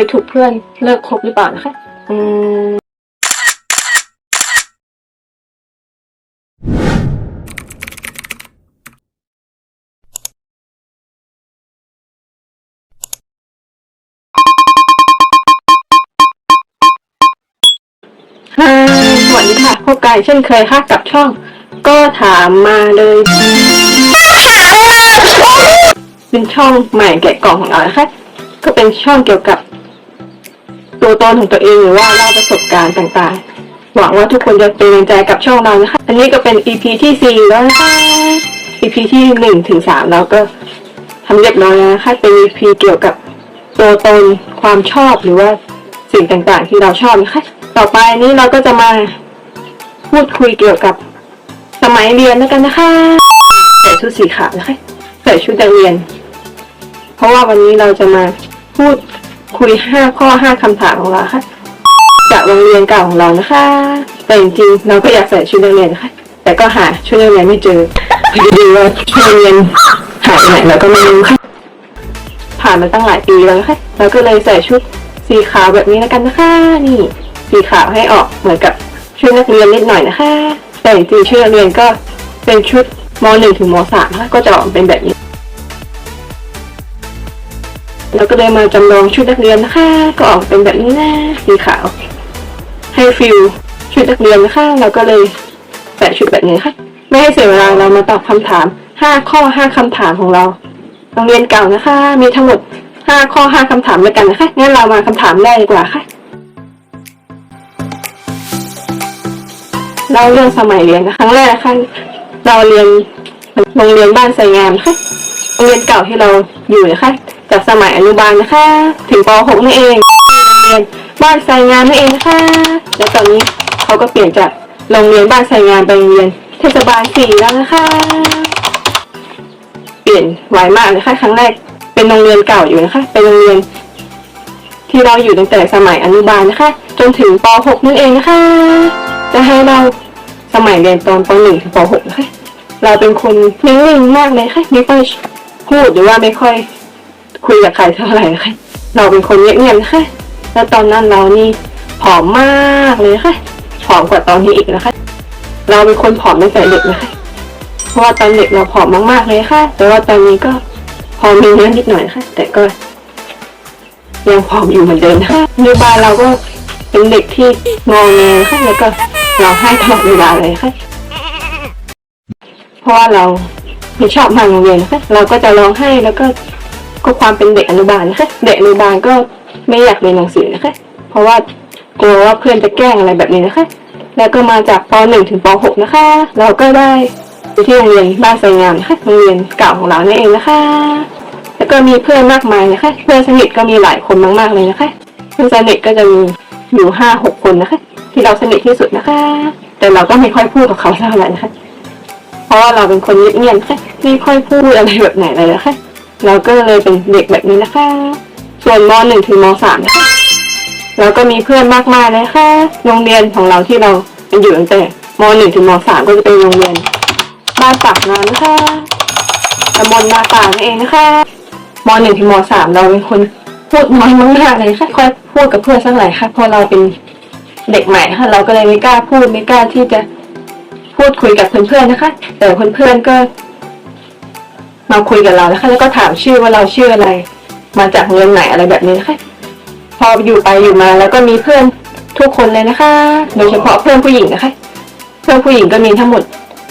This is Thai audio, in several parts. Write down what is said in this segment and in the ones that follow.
ยถูกเพื่อนเลิกคบหรือเปล่านะคะ อืมฮ่าสวัสดีค่ะพบกันเช่นเคยค่ะกับช่อง ก็ถามมาเลย เป็นช่องใหม่แกะกล่องของเรานะคะ ก็เป็นช่องเกี่ยวกับ ตัวตนของตัวเองหรือว่าเล่าประสบการณ์ต่างๆ หวังว่าทุกคนจะเป็นกำลังใจกับช่องเรานะคะ อันนี้ก็เป็น EP ที่สี่แล้วนะคะ EP ที่หนึ่งถึงสามเราก็ทำเรียบร้อยแล้วนะคะเป็น EP เกี่ยวกับตัวตนความชอบหรือว่าสิ่งต่างๆ ที่เราชอบนะคะ ต่อไปนี้เราก็จะมาพูดคุยเกี่ยวกับสมัยเรียนแล้วกันนะคะใส่ชุดสีขาวนะคะใส่ชุดนักเรียน เพราะว่าวันนี้เราจะมาพูด คุยห้าข้อห้าคำถามของเราค่ะจากโรงเรียนเก่าของเรานะคะ แต่จริงๆเราก็อยากใส่ชุดนักเรียนนะคะแต่ก็หาชุดนักเรียนไม่เจอดีๆว่าชุดนักเรียนหายไปไหนเราก็ไม่รู้ค่ะ ผ่านมาตั้งหลายปีแล้วนะคะเราก็เลยใส่ชุดสีขาวแบบนี้แล้วกันนะคะนี่ สีขาวให้ออกเหมือนกับชุดนักเรียนนิดหน่อยนะคะ แต่จริงๆชุดนักเรียนก็เป็นชุดม .1 ถึงม .3 นะคะก็จะออกเป็นแบบนี้ เราก็เลยมาจำลองชุดนักเรียนนะคะ ก็ออกเป็นแบบนี้นะสีขาว ให้ฟิลชุดนักเรียนนะคะ เราก็เลยใส่ชุดแบบนี้ค่ะ ไม่ให้เสียเวลาเรามาตอบคำถามห้าข้อห้าคำถามของเราโรงเรียนเก่านะคะ มีทั้งหมดห้าข้อห้าคำถามด้วยกันนะคะงั้นเรามาคำถามแรกดีกว่าค่ะเราเรื่องสมัยเรียนครั้งแรกนะคะเราเรียนโรงเรียนบ้านไซงามนะคะโรงเรียนเก่าที่เราอยู่นะคะ จากสมัยอนุบาลนะคะ ถึงป .6 นี่เองโรงเรียนบ้านไซงามนี่เองนะคะ แล้วตอนนี้เขาก็เปลี่ยนจากโรงเรียนบ้านไซงามไปโรงเรียนเทศบาลสี่แล้วนะคะ เปลี่ยนไวมากเลยค่ะครั้งแรกเป็นโรงเรียนเก่าอยู่นะคะ เป็นโรงเรียน ที่เราอยู่ตั้งแต่สมัยอนุบาลนะคะ จนถึงป .6 นั่นเองนะคะ จะให้เราสมัยเรียนตอนป .1 ถึงป .6 นะคะเราเป็นคนนิ่งๆมากเลยค่ะไม่ค่อยพูดหรือว่าไม่ค่อย คุยกับใครเท่าไหร่นะคะเราเป็นคนเงียบๆนะคะแล้วตอนนั้นเรานี่ผอมมากเลยค่ะผอมกว่าตอนนี้อีกนะคะ เราเป็นคนผอมตั้งแต่เด็กนะคะเพราะว่าตอนเด็กเราผอมมากๆเลยค่ะ แต่ว่าตอนนี้ก็พอมีเนื้อนิดหน่อยค่ะ แต่ก็ยังผอมอยู่เหมือนเดิมนะคะในบ้านเราก็เป็นเด็กที่งอแงค่ะแล้วก็เร้องไห้ตลอดเวลาเลยค่ะ เพราะว่าเราไม่ชอบมาโรงเรียนนะคะเราก็จะร้องไห้แล้วก็ ก็ความเป็นเด็กอนุบาลนะคะเด็กอนุบาลก็ไม่อยากเรียนหนังสือนะคะ เพราะว่ากลัวว่าเพื่อนจะแกล้งอะไรแบบนี้นะคะ แล้วก็มาจากป .1 ถึงป .6 นะคะ เราก็ได้อยู่ที่โรงเรียนบ้านไซงามนะคะโรงเรียนเก่าของเรานั่นเองนะคะ แล้วก็มีเพื่อนมากมายนะคะ เพื่อนสนิทก็มีหลายคนมากๆเลยนะคะ เพื่อนสนิทก็จะมีอยู่ห้าหกคนนะคะ ที่เราสนิทที่สุดนะคะ แต่เราก็ไม่ค่อยพูดกับเขาเท่าไหร่นะคะ เพราะว่าเราเป็นคนเงียบๆค่ะไม่ค่อยพูดอะไรแบบไหนเลยนะคะ เราก็เลยเป็นเด็กแบบนี้นะคะ ส่วนม .1 ถึงม .3 นะคะเราก็มีเพื่อนมากมายเลยค่ะ โรงเรียนของเราที่เราเป็นอยู่ตั้งแต่ม .1 ถึงม .3 ก็จะเป็นโรงเรียนบ้านปากน้ำนะคะตำบลนาป่านั่นเองนะคะม .1 ถึงม .3 เราเป็นคนพูดน้อยมากๆเลยค่ะค่อยพูดกับเพื่อนสักหน่อยค่ะเพราะเราเป็นเด็กใหม่ค่ะ เราก็เลยไม่กล้าพูดไม่กล้าที่จะพูดคุยกับเพื่อนๆนะคะ แต่เพื่อนๆก็ มาคุยกับเรานะคะแล้วก็ถามชื่อว่าเราชื่ออะไร มาจากโรงเรียนไหนอะไรแบบนี้นะคะพออยู่ไปอยู่มาแล้วก็มีเพื่อนทุกคนเลยนะคะ โดยเฉพาะเพื่อนผู้หญิงนะคะ เพื่อนผู้หญิงก็มีทั้งหมด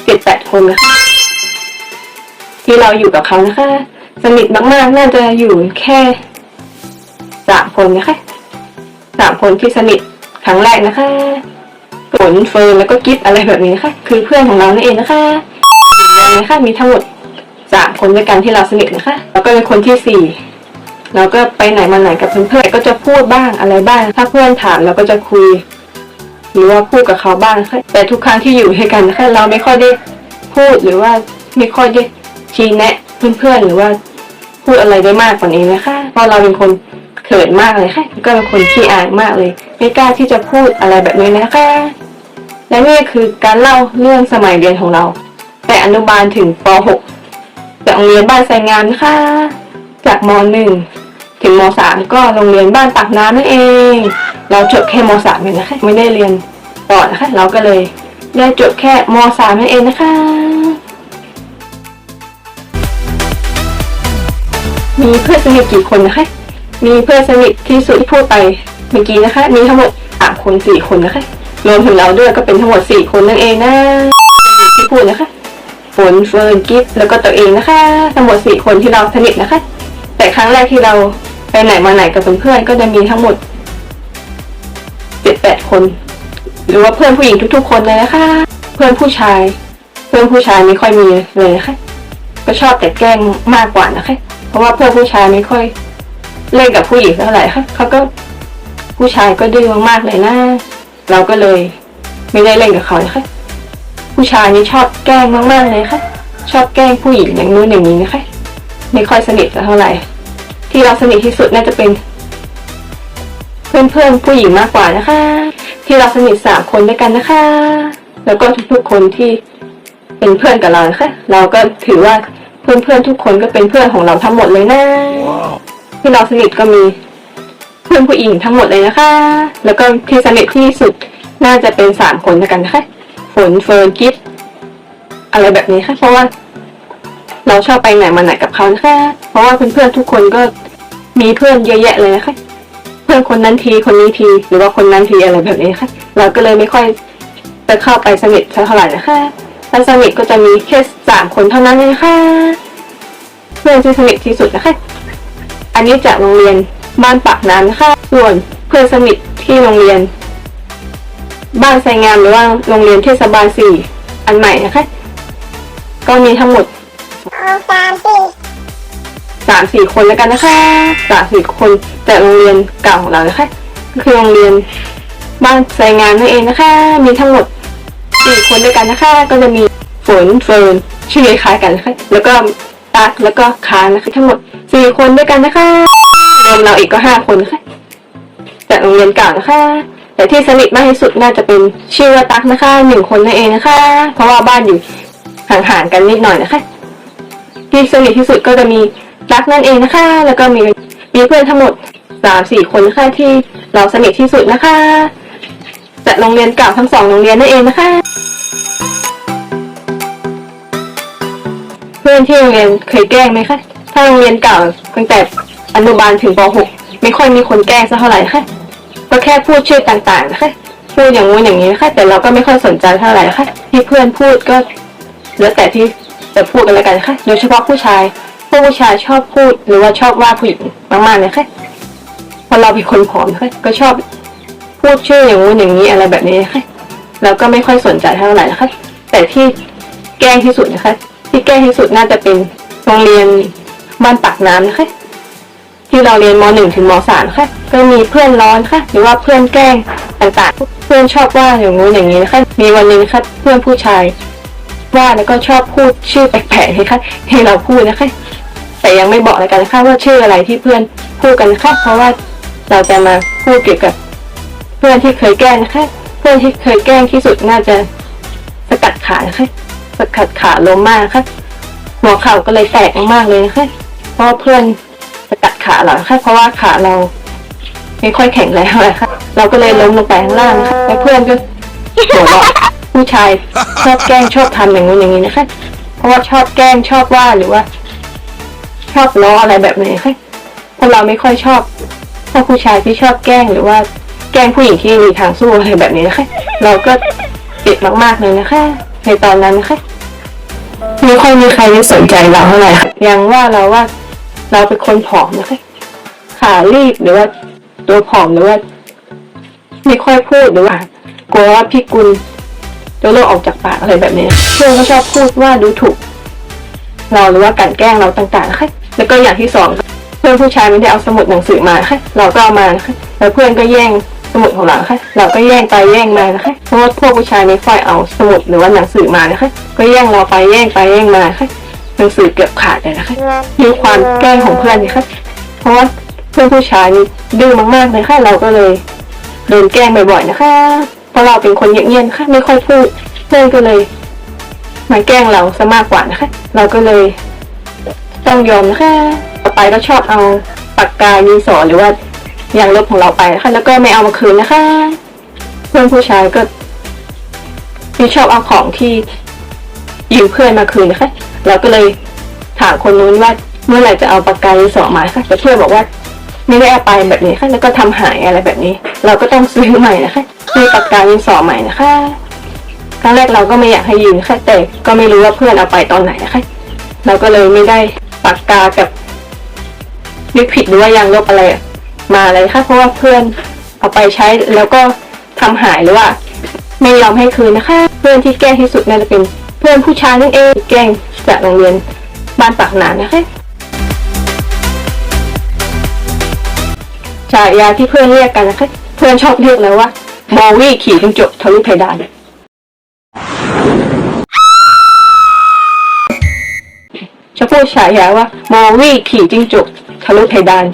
เจ็ดแปดคนนะคะ ที่เราอยู่กับเขานะคะสนิทมากๆน่าจะอยู่แค่สามคนนะคะสามคนที่สนิทครั้งแรกนะคะฝนเฟิร์นแล้วก็กิฟอะไรแบบนี้นะคะ คือเพื่อนของเรานั่นเองนะคะอยู่ในนะคะมีทั้งหมด สามคนด้วยกันที่เราสนิทนะคะ แล้วก็เป็นคนที่สี่เราก็ไปไหนมาไหนกับเพื่อนๆก็จะพูดบ้างอะไรบ้าง ถ้าเพื่อนถามเราก็จะคุย หรือว่าพูดกับเขาบ้างค่ะแต่ทุกครั้งที่อยู่ด้วยกันนะคะเราไม่ค่อยได้พูดหรือว่าไม่ค่อยได้ชี้แนะเพื่อนๆหรือว่าพูดอะไรได้มากกว่านี้นะคะเพราะเราเป็นคนเขินมากเลยค่ะ ก็เป็นคนขี้อายมากเลย ไม่กล้าที่จะพูดอะไรแบบนี้นะคะ และนี่คือการเล่าเรื่องสมัยเรียนของเรา แต่อนุบาลถึงป .6 จากโรงเรียนบ้านไซงามนะคะจากม .1 ถึงมสามก็โรงเรียนบ้านปากน้ำนั่นเอง เราจบแค่มสามเองนะคะไม่ได้เรียนต่อนะคะ เราก็เลยได้จบแค่มสามนั่นเองนะคะ มีเพื่อนสนิทกี่คนนะคะ มีเพื่อนสนิทที่สุดที่พูดไปเมื่อกี้นะคะ มีทั้งหมดสามคนสี่คนนะคะ รวมถึงเราด้วยก็เป็นทั้งหมดสี่คนนั่นเองนะที่พูดนะคะ ฝนเฟิร์นกิฟแล้วก็ตัวเองนะคะ ทั้งหมดสี่คนที่เราสนิทนะคะ แต่ครั้งแรกที่เราไปไหนมาไหนกับเพื่อนๆก็จะมีทั้งหมดเจ็ดแปดคน หรือว่าเพื่อนผู้หญิงทุกๆ คนเลยนะคะ เพื่อนผู้ชาย เพื่อนผู้ชายไม่ค่อยมีเลยนะคะก็ชอบแต่แกล้งมากกว่านะคะ เพราะว่าเพื่อนผู้ชายไม่ค่อยเล่นกับผู้หญิงเท่าไหร่ค่ะเขาก็ผู้ชายก็ดื้อมากๆเลยนะ เราก็เลยไม่ได้เล่นกับเขานะคะ ผู้ชายนี่ชอบแกล้งมากๆเลยค่ะ ชอบแกล้งผู้หญิงอย่างนู้นอย่างนี้นะคะ ไม่ค่อยสนิทสักเท่าไหร่ ที่เราสนิทที่สุดน่าจะเป็น เพื่อนๆผู้หญิงมากกว่านะคะ ที่เราสนิทสามคนด้วยกันนะคะ แล้วก็ทุกๆคนที่เป็นเพื่อนกับเรานะคะ เราก็ถือว่าเพื่อนๆทุกคนก็เป็นเพื่อนของเราทั้งหมดเลยนะที่เราสนิทก็มีเพื่อนผู้หญิงทั้งหมดเลยนะคะ แล้วก็ที่สนิทที่สุดน่าจะเป็นสามคนด้วยกันนะคะ ฝนเฟิร์นกิฟอะไรแบบนี้ค่ะ เพราะว่า เราชอบไปไหนมาไหนกับเขานะคะเพราะว่าเพื่อนๆทุกคนก็มีเพื่อนเยอะแยะเลยนะคะเพื่อนคนนั้นทีคนนี้ที หรือว่าคนนั้นทีอะไรแบบนี้ค่ะ เราก็เลยไม่ค่อยจะเข้าไปสนิทเท่าไหร่นะคะถ้าสนิทก็จะมีแค่สามคนเท่านั้นเองค่ะ เพื่อนที่สนิทที่สุดนะคะ อันนี้จากโรงเรียนบ้านปากน้ำนะคะส่วนเพื่อนสนิทที่โรงเรียน บ้านไซงามหรือว่าโรงเรียนเทศบาลสี่อันใหม่นะคะ ก็มีทั้งหมดเอาสามสี่สามสี่คนแล้วกันนะคะสามสี่คนจากโรงเรียนเก่าของเรานะคะก็คือโรงเรียนบ้านไซงามนั่นเองนะคะ มีทั้งหมดสี่คนด้วยกันนะคะ ก็จะมีฝนเฟิร์นชื่อคล้ายๆกันนะคะแล้วก็ตักแล้วก็คานนะคะ ทั้งหมดสี่คนด้วยกันนะคะรวมเราอีกก็ห้าคนนะคะจากโรงเรียนเก่านะคะ แต่ที่สนิทมากที่สุดน่าจะเป็นชื่อว่าตั๊กนะคะหนึ่งคนนั่นเองนะคะ เพราะว่าบ้านอยู่ห่างๆกันนิดหน่อยนะคะ ที่สนิทที่สุดก็จะมีรักนั่นเองนะคะ แล้วก็มีมีเพื่อนทั้งหมดสามสี่คนนะคะที่เราสนิทที่สุดนะคะจากโรงเรียนเก่าทั้งสองโรงเรียนนั่นเองนะคะ เพื่อนที่โรงเรียนเคยแกล้งไหมคะถ้าโรงเรียนเก่าตั้งแต่อนุบาลถึงป .6 ไม่ค่อยมีคนแกล้งสักเท่าไหร่ค่ะ ก็แค่พูดชื่อต่างๆนะคะพูดอย่างงู้นอย่างนี้นะคะแต่เราก็ไม่ค่อยสนใจเท่าไหร่ค่ะที่เพื่อนพูดก็แล้วแต่ที่จะพูดกันแล้วกันค่ะโดยเฉพาะผู้ชายพวกผู้ชายชอบพูดหรือว่าชอบว่าผู้หญิงมากๆเลยค่ะพราะเราเป็นคนผอมนะคะก็ชอบพูดชื่ออย่างงู้นอย่างนี้อะไรแบบนี้นะคะเราก็ไม่ค่อยสนใจเท่าไหร่นะคะแต่ที่แกล้งที่สุดนะคะ ที่แกล้งที่สุดน่าจะเป็นโรงเรียนบ้านปากน้ำนะคะ ที่เราเรียนม .1 ถึงม .3 ค่ะก็มีเพื่อนร้อนค่ะ หรือว่าเพื่อนแกล้งต่างๆ เพื่อนชอบว่าอย่างงู้นอย่างนี้นะคะมีวันหนึงนะคะเพื่อนผู้ชายว่าแล้วก็ชอบพูดชื่อแปลกๆให้ค่ะให้เราพูดนะคะ แต่ยังไม่บอกเลยกันนะคะว่าชื่ออะไรที่เพื่อนพูดกันนะคะเพราะว่าเราจะมาพูดเกี่ยวกับ เพื่อนที่เคยแกล้งนะคะเพื่อนที่เคยแกล้งที่สุดน่าจะสกัดขานะคะสกัดขาล้มมากนะคะหัวเข่าก็เลยแตกมากเลยนะคะเพราะเพื่อน สกัดขาเรานะคะเพราะว่าขาเราไม่ค่อยแข็งแรงเท่าไรค่ะ เราก็เลยล้มลงไปข้างล่างนะคะแล้วเพื่อนก็หัวเราะผู้ชายชอบแกล้งชอบทำอย่างนู้นอย่างนี้นะคะ เพราะว่าชอบแกล้งชอบว่าหรือว่า ชอบล้ออะไรแบบนี้ค่ะเพราะเราไม่ค่อยชอบพวกผู้ชายที่ชอบแกล้งหรือว่าแกล้งผู้หญิงที่มีทางสู้อะไรแบบนี้นะคะเราก็ติดมากๆเลยนะคะ ในตอนนั้นนะคะไม่ค่อยมีใครสนใจเราเท่าไหร่ยังว่าเราว่า เราเป็นคนผอมนะคะขารีบหรือว่า ตัวผอมหรือว่า ไม่ค่อยพูดหรือว่ากลัวว่าพี่กุลจะโลกออกจากปากอะไรแบบนี้เพื่อนก็ชอบพูดว่าดูถูก เราหรือว่ากลันแกล้งเราต่างๆนะคะแล้วก็อย่างที่สองเพื่อนผู้ชายไม่ได้เอาสมุดหนังสือมาะคะเราก็เอามาะคะแล้วเพื่อนก็แย่งสมุดของเราะคะเราก็แย่งไปแย่งมานะคะเพราะว่าพวกผู้ชายไม่ค่อยเอาสมุดหรือว่าหนังสือมานะคะก็แย่งเราไปแย่งไปแย่งมานะคะ หนังสือเกือบขาดเลยนะคะมีความแกล้งของเพื่อนนะคะเพราะว่าเพื่อนผู้ชายนี่ดื้อมากๆเลยค่ะเราก็เลยโดนแกล้งบ่อยๆนะคะ เพราะเราเป็นคนเงียบๆค่ะไม่ค่อยพูดเพื่อนก็เลยมาแกล้งเราซะมากกว่านะคะ เราก็เลย ต้องยอมนะคะต่อไปก็ชอบเอาปากกาดินสอหรือว่ายางลบของเราไปนะคะ แล้วก็ไม่เอามาคืนนะคะ เพื่อนผู้ชายก็ไม่ชอบเอาของที่ยืมเพื่อนมาคืนนะคะ เราก็เลยถามคนนู้นว่าเมื่อไหร่จะเอาปากกาดินสอมาค่ะแต่เพื่อนบอกว่า ไม่ได้เอาไปแบบนี้ค่ะแล้วก็ทำหายอะไรแบบนี้ เราก็ต้องซื้อใหม่นะคะซื้อปากกาดินสอใหม่นะคะครั้งแรกเราก็ไม่อยากให้ยืมค่ะแต่ก็ไม่รู้ว่าเพื่อนเอาไปตอนไหนนะคะเราก็เลยไม่ได้ปากกากับลิผิดหรือว่ายางลบอะไรมาเลยค่ะเพราะว่าเพื่อนเอาไปใช้แล้วก็ทำหายหรือว่า ไม่ยอมให้คืนนะคะ เพื่อนที่แก้ที่สุดน่าจะเป็น เพื่อนผู้ชายนั่นเองแกล้งจากโรงเรียนบ้านปากหนานนะคะฉายาที่เพื่อนเรียกกันนะคะ เพื่อนชอบเรียกเลยว่าบอวี่ขี่จิงจกทะลุเพดานชอบพูดฉายาว่าโมวี่ขี่จิ้งจกทะลุเพดาน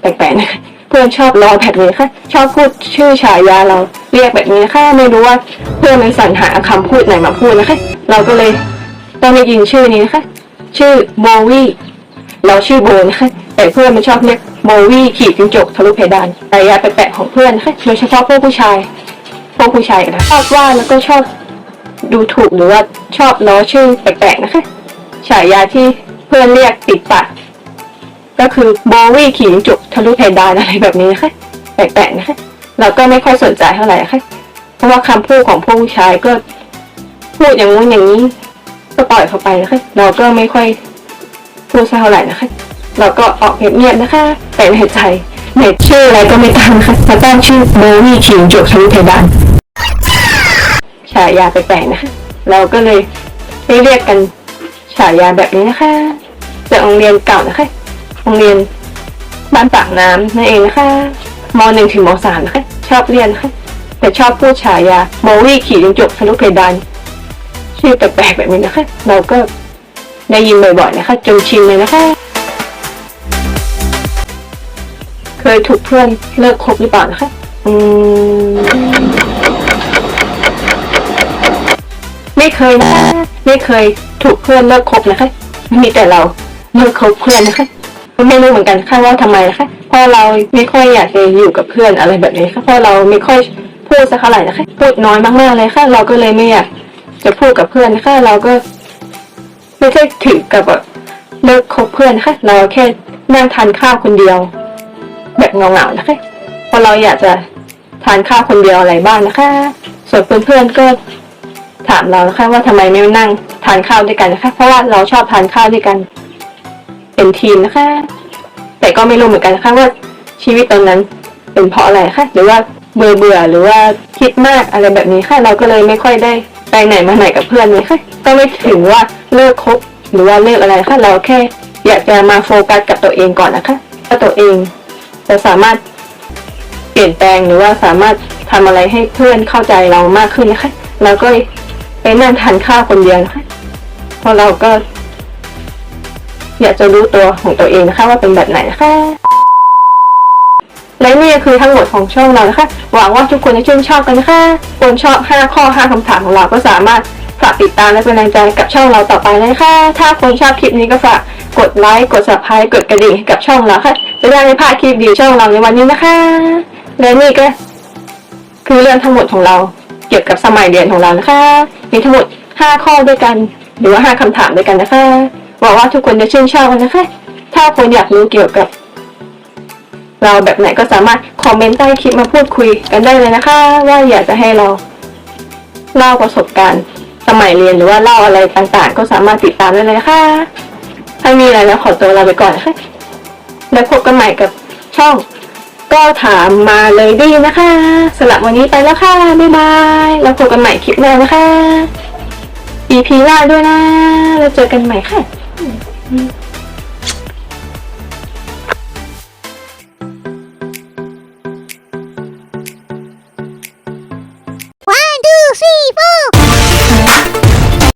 แปลกๆนะคะ พื่อนชอบล้อแบบนี้ค่ะ ชอบพูดชื่อฉายาเราเรียกแบบนี้นะคะไม่รู้ว่าเพื่อนมันสรรหาคำพูดไหนมาพูดนะคะ เราก็เลยต้องได้ยินชื่อนี้นะคะ ชื่อโมวี่เราชื่อโบนะคะแต่เพื่อนมันชอบเรียกโมวี่ขี่จิ้งจกทะลุเพดานฉายาแปลกๆของเพื่อนนะคะโดยเฉพาะพวกผู้ชาย พวกผู้ชายนะชอบว่าแล้วก็ชอบดูถูกหรือว่าชอบล้อชื่อแปลกๆนะคะฉายาที่เพื่อนเรียกติดปาก ก็คือโบวี่ขิงจุกทะลุเพดานอะไรแบบนี้นะคะแปลกๆนะคะเราก็ไม่ค่อยสนใจเท่าไหร่นะคะเพราะว่าคำพูดของผู้ชายก็พูดอย่างงู้นอย่างนี้ก็ปล่อยเขาไปนะคะ เราก็ไม่ค่อยพูดเท่าไหร่นะคะ เราก็ออกเงียบๆนะคะ แต่ในใจในชื่ออะไรก็ไม่ตามนะคะมาตั้งชื่อโบวี่ขิงจุกทะลุเพดานฉายาแปลกๆนะคะ เราก็เลยได้เรียกกันฉายาแบบนี้นะคะจากโรงเรียนเก่านะคะ โรงเรียนบ้านปากน้ำนั่นเองนะคะมหนึ่งถึงมสามนะคะชอบเรียนนะคะแต่ชอบพูดฉายาโมวี่ขี่จิงจกทะลุเพดานชื่อแปลกๆแบบนี้นะคะ เราก็ได้ยินบ่อยๆนะคะจนชินเลยนะคะ เคยถูกเพื่อนเลิกคบหรือเปล่านะคะอืมไม่เคยนะไม่เคยถูกเพื่อนเลิกคบนะคะมีแต่เราเลิกคบเพื่อนนะคะ ไม่รู้เหมือนกันค่ะว่าทำไมนะคะเพราะเราไม่ค่อยอยากจะอยู่กับเพื่อนอะไรแบบนี้ค่ะเพราะเราไม่ค่อยพูดสักเท่าไหร่นะคะพูดน้อยมากๆเลยค่ะ เราก็เลยไม่อยากจะพูดกับเพื่อนนะคะเราก็ ไม่ใช่ถึงกับแบบเลิกคบเพื่อนนะคะเราแค่นั่งทานข้าวคนเดียว แบบเงาๆนะคะเพราะเราอยากจะทานข้าวคนเดียวอะไรบ้างนะคะ ส่วนเพื่อนๆก็ถามเรานะคะว่าทำไมไม่มานั่งทานข้าวด้วยกันนะคะ เพราะว่าเราชอบทานข้าวด้วยกัน เป็นทีมนะคะ แต่ก็ไม่รู้เหมือนกันนะคะว่าชีวิตตอนนั้นเป็นเพราะอะไรคะหรือว่าเบื่อเบื่อหรือว่าคิดมากอะไรแบบนี้ค่ะ เราก็เลยไม่ค่อยได้ไปไหนมาไหนกับเพื่อนเลยค่ะ ก็ไม่ถึงว่าเลิกคบหรือว่าเลิกอะไรค่ะ เราแค่อยากจะมาโฟกัสกับตัวเองก่อนนะคะว่าตัวเองจะสามารถเปลี่ยนแปลงหรือว่าสามารถทำอะไรให้เพื่อนเข้าใจเรามากขึ้นนะคะเราก็ไปนั่งทานข้าวคนเดียวนะคะเพราะเราก็ อยากจะรู้ตัวของตัวเองนะคะว่าเป็นแบบไหนนะคะและนี่ก็คือทั้งหมดของช่องเรานะคะหวังว่าทุกคนจะชื่นชอบกันนะคะคนชอบ 5 ข้อ 5คำถามของเราก็สามารถฝากติดตามและเป็นแรงใจกับช่องเราต่อไปเลยนะคะถ้าคนชอบคลิปนี้ก็ฝากกดไลค์ กด subscribe กดกระดิ่งกับช่องเราค่ะ จะได้ไม่พลาดคลิปดีช่องเราในวันนี้นะคะ และนี่ก็ คือเรื่องทั้งหมดของเราเกี่ยวกับสมัยเรียนของเรานะคะ มีทั้งหมด 5 ข้อด้วยกัน หรือว่า 5คำถามด้วยกันนะคะ หวังว่าทุกคนจะชื่นชอบกันะคะ ถ้าคนอยากรู้เกี่ยวกับ เราแบบไหนก็สามารถคอมเมนต์ใต้คลิปมาพูดคุยกันได้เลยนะคะ ว่าอยากจะให้เราเล่าประสบการณ์ สมัยเรียนหรือว่าเล่าอะไรต่างๆ ก็สามารถติดตามได้เลยนะคะถ้ามีอะไรแล้วขอตัวลาไปก่อนนะคะแล้วพบกันใหม่กับช่อง ก็ถามมาเลยดีนะคะสำหรับวันนี้ไปแล้วค่ะบ๊ายบายแล้วพบกันใหม่คลิปหน้านะคะ EP หน้าด้วยนะ แล้วเจอกันใหม่ค่ะ 不う。